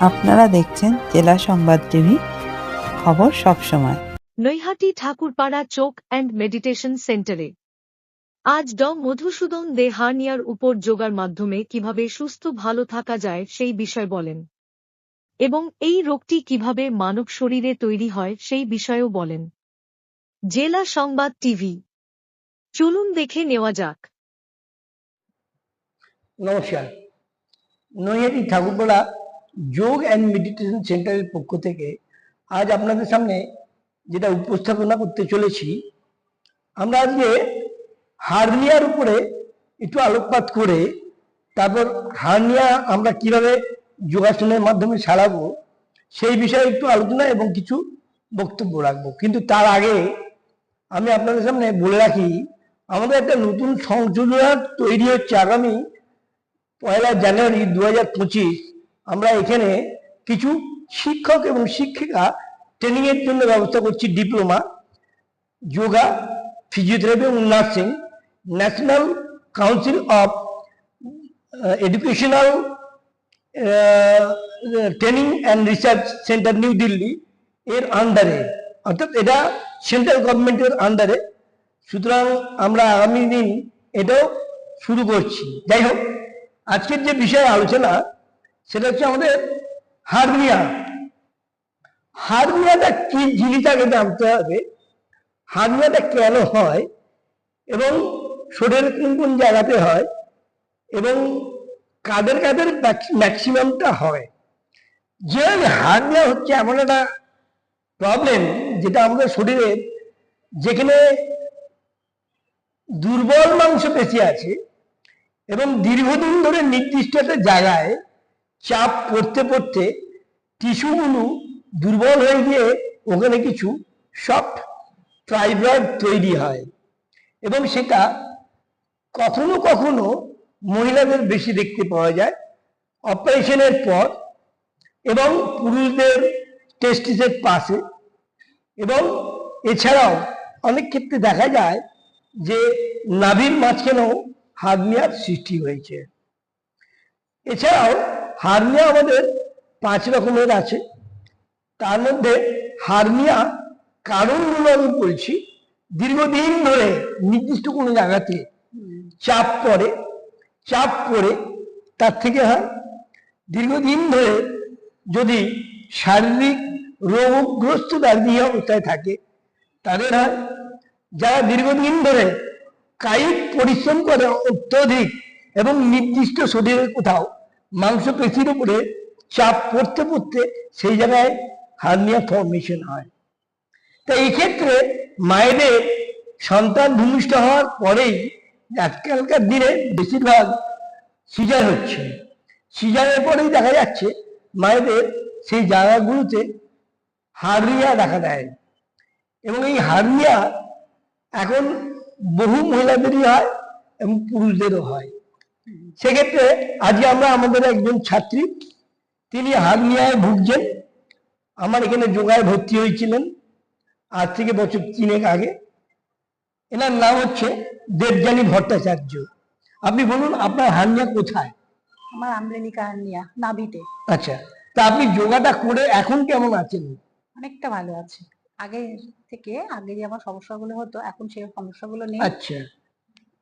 আপনারা দেখছেন জেলা সংবাদ টিভি খবর সবসময় নৈহাটি ঠাকুরপাড়া চোখ অ্যান্ড মেডিটেশন সেন্টারে। আজ ড মধুসূদন দে হার্নিয়ার উপর যোগার মাধ্যমে কীভাবে সুস্থ ভালো থাকা যায় সেই বিষয় বলেন। এবং এই রোগটি কীভাবে মানব শরীরে তৈরি হয় সেই বিষয়েও বলেন। জেলা সংবাদ টিভি। চলুন দেখে নেওয়া যাক। নমস্কার। নৈহাটি ঠাকুরপাড়া যোগ অ্যান্ড মেডিটেশন সেন্টারের পক্ষ থেকে আজ আপনাদের সামনে যেটা উপস্থাপনা করতে চলেছি, আমরা আজকে হার্নিয়ার উপরে একটু আলোকপাত করে তারপর হার্নিয়া আমরা কীভাবে যোগাসনের মাধ্যমে সারাবো সেই বিষয়ে একটু আলোচনা এবং কিছু বক্তব্য রাখব। কিন্তু তার আগে আমি আপনাদের সামনে বলে রাখি, আমাদের একটা নতুন সংযোজনা তৈরি হচ্ছে আগামী পয়লা জানুয়ারি দু হাজার পঁচিশ আমরা এখানে কিছু শিক্ষক এবং শিক্ষিকা ট্রেনিং এর জন্য ব্যবস্থা করছি ডিপ্লোমা যোগা ফিজিওথেরাপি এবং nursing national council of educational training and research centre new Delhi এর আন্ডারে অর্থাৎ এটা সেন্ট্রাল গভর্নমেন্টের আন্ডারে সুতরাং আমরা আগামী দিন এটাও শুরু করছি। যাই হোক, আজকের যে বিষয়ে আলোচনা সেটা হচ্ছে আমাদের হার্নিয়া। হার্নিয়াটা কি জিনিস আগে জানতে হবে? হার্নিয়াটা কেন হয় এবং শরীরের কোন কোন জায়গাতে হয় এবং কাদের কাদের ম্যাক্সিমামটা হয়? যে হার্নিয়া হচ্ছে এমন একটা প্রবলেম যেটা আমাদের শরীরের যেখানে দুর্বল মাংস পেশি আছে এবং দীর্ঘদিন ধরে নির্দিষ্ট একটা জায়গায় চাপ পড়তে পড়তে টিস্যুগুলো দুর্বল হয়ে গিয়ে ওখানে কিছু সফট ফাইবার তৈরি হয় এবং সেটা কখনো কখনো মহিলাদের বেশি দেখতে পাওয়া যায়। অপারেশনের পর এবং পুরুষদের টেস্টিসের পাশে এবং এছাড়াও অনেক ক্ষেত্রে দেখা যায় যে নাভির মাঝখানেও হার্নিয়ার সৃষ্টি হয়েছে। এছাড়াও হার্নিয়া আমাদের পাঁচ রকমের আছে। তার মধ্যে হার্নিয়া কারণগুলো আমি বলছি দীর্ঘদিন ধরে নির্দিষ্ট কোনো জায়গাতে চাপ পড়ে চাপ পড়ে, তার থেকে হয় দীর্ঘদিন ধরে যদি শারীরিক রোগগ্রস্ত দাঁড়িয়ে অবস্থায় থাকে, তাদের হয় যারা দীর্ঘদিন ধরে কায়িক পরিশ্রম করে অত্যধিক এবং নির্দিষ্ট শরীরের কোথাও মাংসপেশির উপরে চাপ পড়তে পড়তে সেই জায়গায় হার্নিয়া ফর্মেশন হয়। তো এই ক্ষেত্রে মায়েদের সন্তান ভূমিষ্ঠ হওয়ার পরেই আজকালকার দিনে বেশিরভাগ সিজার হচ্ছে। সিজারের পরেই দেখা যাচ্ছে মায়েদের সেই জায়গাগুলোতে হার্নিয়া দেখা দেয়। এবং এই হার্নিয়া এখন বহু মহিলাদেরই হয় এবং পুরুষদেরও হয়। সেক্ষেত্রে আজকে আমরা আমাদের একজন ছাত্রী তিনি হার্নিয়ায় ভুগছেন। আমার এখানে যোগায় ভর্তি হয়েছিলেন আজ থেকে বছর তিনেক আগে। এনার নাম হচ্ছে দেবযানী ভট্টাচার্য। আপনি বলুন আপনার হার্নিয়া কোথায়? আমার আমরেলিকা হার্নিয়া নাভিতে আচ্ছা তা আপনি যোগাটা করে এখন কেমন আছেন? অনেকটা ভালো আছে। আগে থেকে আগে যে আমার সমস্যাগুলো হতো এখন সেই সমস্যাগুলো নেই। আচ্ছা।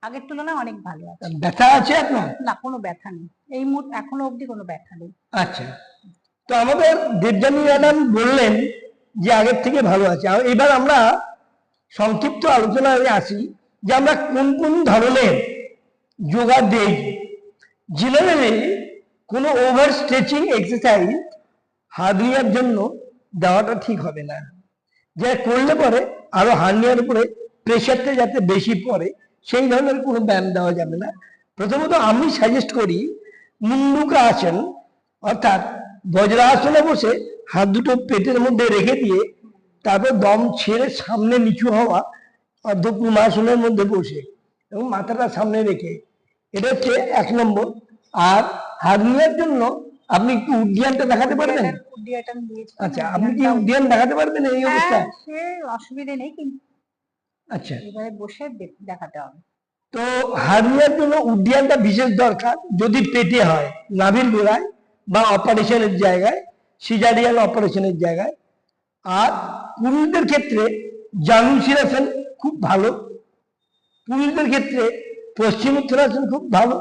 আগের তুলনায় অনেক ভালো আছে। ব্যথা আছে আপনার? না কোনো ব্যথা নেই। এই মুহূর্তে এখনও অবধি কোনো ব্যথা নেই। আচ্ছা। তো আমাদের দেবযানী ম্যাডাম বললেন যে আগের থেকে ভালো আছে। আর এবার আমরা সংক্ষিপ্ত আলোচনায় আসি যে আমরা কোন কোন ধরনের যোগা দেই। জেনারেলি কোনো ওভার স্ট্রেচিং এক্সারসাইজ হার্নিয়ার জন্য দেওয়াটা ঠিক হবে না। যা করলে পরে আরও হার্নিয়ার উপরে প্রেশারটা যাতে বেশি পড়ে সেই ধরনের কোনো ব্যায়াম দেওয়া যাবে না। প্রথমত আমি সাজেস্ট করি মুন্ডুকা আসন অর্থাৎ বজ্রাসনে বসে হাত দুটো পেটের মধ্যে রেখে দিয়ে তারপর দম ছেড়ে সামনে নিচু হওয়া অর্ধকুমাসনের মধ্যে বসে এবং মাথাটা সামনে রেখে। এটা হচ্ছে এক নম্বর। আর হার্নিয়ার জন্য আপনি একটু উদ্যানটা দেখাতে পারবেন? আচ্ছা আপনি কি উদ্যান দেখাতে পারবেন এই হ্যাঁ অবস্থায়? অসুবিধে নেই কিন্তু আচ্ছা। এবারে বসে দেখাতে হবে। তো হার্নিয়ার জন্য উদ্যানটা বিশেষ দরকার। যদি পেটে হয় নাভির গোড়ায় বা অপারেশনের জায়গায় সিজারিয়ান অপারেশনের জায়গায়। আর পুরুষদের ক্ষেত্রে জানুসিরাসন খুব ভালো। পুরুষদের ক্ষেত্রে পশ্চিম উত্তরাসন খুব ভালো।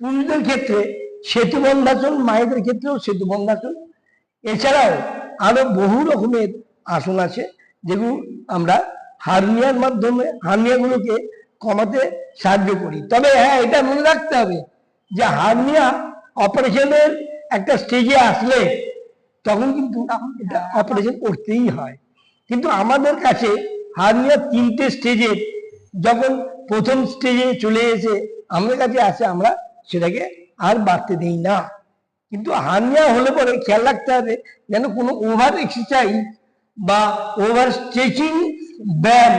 পুরুষদের ক্ষেত্রে সেতু বন্ধাসন মায়েদের ক্ষেত্রেও সেতু বন্ধাসন এছাড়াও আরও বহু রকমের আসন আছে যেগুলো আমরা হার্নিয়ার মাধ্যমে হার্নিয়াগুলোকে কমাতে সাহায্য করি। তবে হ্যাঁ এটা মনে রাখতে হবে যে হার্নিয়া অপারেশনের একটা স্টেজে আসলে তখন কিন্তু এটা অপারেশন করতেই হয়। কিন্তু আমাদের কাছে হার্নিয়া তিনটে স্টেজে যখন প্রথম স্টেজে চলে এসে আমাদের কাছে আসে, আমরা সেটাকে আর বাড়তে দিই না। কিন্তু হার্নিয়া হলে পরে খেয়াল রাখতে হবে যেন কোনো ওভার এক্সারসাইজ বা ওভার স্ট্রেচিং ব্যায়াম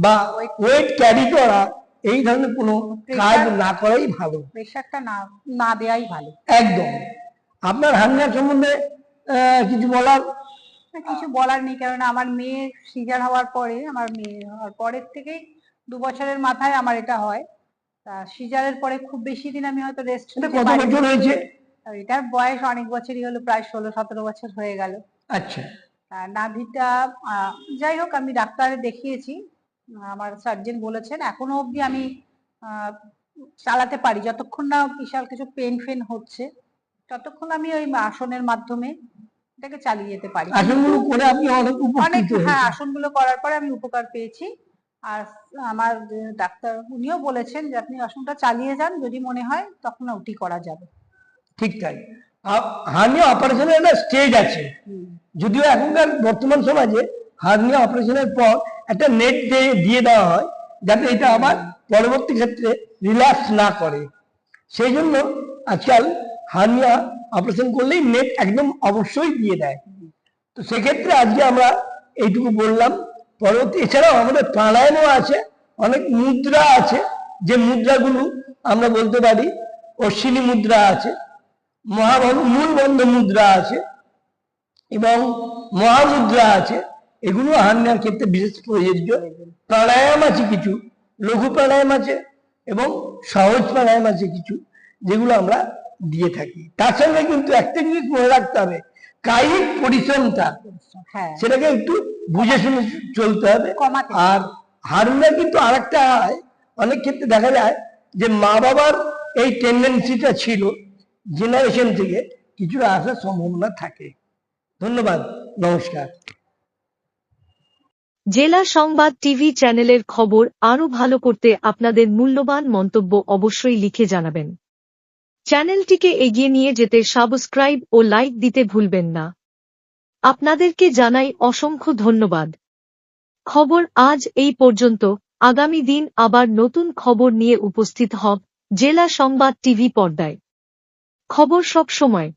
বা ওয়েট ক্যারি করা এই ধরনের কোনো কাজ না করাই ভালো। প্রেশারটা না না দেওয়াই ভালো। একদম। আপনার হার্নিয়া সম্বন্ধে কিছু বলার? কিছু বলার নেই কারণ আমার মেয়ে সিজার হওয়ার পরে আমার মেয়ে হওয়ার পরের থেকেই দু বছরের মাথায় আমার এটা হয়। তা সিজারের পরে খুব বেশি দিন আমি হয়তো রেস্ট এটা কত বছর হয়েছে? এটার বয়স অনেক বছরই হলো প্রায় ষোলো সতেরো বছর হয়ে গেল। আচ্ছা। নাভিটা যাই হোক আমি ডাক্তারে দেখিয়েছি। আমার সার্জেন বলেছেন এখনও অবধি আমি চালাতে পারি। যতক্ষণ না বিশাল কিছু পেন ফেন হচ্ছে ততক্ষণ আমি ওই আসনের মাধ্যমে এটাকে চালিয়ে যেতে পারি। আসনগুলো করে আপনি অনেক অনেক হ্যাঁ আসনগুলো করার পরে আমি উপকার পেয়েছি। আর আমার ডাক্তার উনিও বলেছেন যে আপনি আসনটা চালিয়ে যান যদি মনে হয় তখন ওটি করা যাবে। ঠিক তাই। হার্নিয়া অপারেশনের একটা স্টেজ আছে। যদিও এখনকার বর্তমান সমাজে হার্নিয়া অপারেশনের পর একটা নেট দিয়ে দেওয়া হয়, যাতে এটা আবার পরবর্তী ক্ষেত্রে রিল্যাক্স না করে। সেই জন্য আজকাল হার্নিয়া অপারেশন করলেই নেট একদম অবশ্যই দিয়ে দেয়। তো সেক্ষেত্রে আজকে আমরা এইটুকু বললাম। পরবর্তী এছাড়াও আমাদের প্রাণায়ামও আছে, অনেক মুদ্রা আছে। যে মুদ্রাগুলো আমরা বলতে পারি, অশ্বিনী মুদ্রা আছে মহাবন্ধ মূল বন্ধ মুদ্রা আছে এবং মহামুদ্রা আছে। এগুলো হান্নার ক্ষেত্রে বিশেষ প্রযোজ্য। প্রাণায়াম আছে কিছু লঘু প্রাণায়াম আছে এবং সহজ প্রাণায়াম আছে কিছু যেগুলো আমরা দিয়ে থাকি। তার সঙ্গে কিন্তু একটা জিনিস মনে রাখতে হবে কায়িক পরিশ্রমটা। হ্যাঁ। সেটাকে একটু বুঝে শুনে চলতে হবে। আর হারুনা কিন্তু আরেকটা হয় অনেক ক্ষেত্রে দেখা যায় যে মা বাবার এই টেন্ডেন্সিটা ছিল জেনারেশন থেকে কিছুটা আসার সম্ভাবনা থাকে। ধন্যবাদ, নমস্কার। জেলা সংবাদ টিভি চ্যানেলের খবর আরও ভালো করতে আপনাদের মূল্যবান মন্তব্য অবশ্যই লিখে জানাবেন। চ্যানেলটিকে এগিয়ে নিয়ে যেতে সাবস্ক্রাইব ও লাইক দিতে ভুলবেন না। আপনাদেরকে জানাই অসংখ্য ধন্যবাদ। খবর আজ এই পর্যন্ত। আগামী দিন আবার নতুন খবর নিয়ে উপস্থিত হব জেলা সংবাদ টিভি পর্দায়। খবর সব সময়।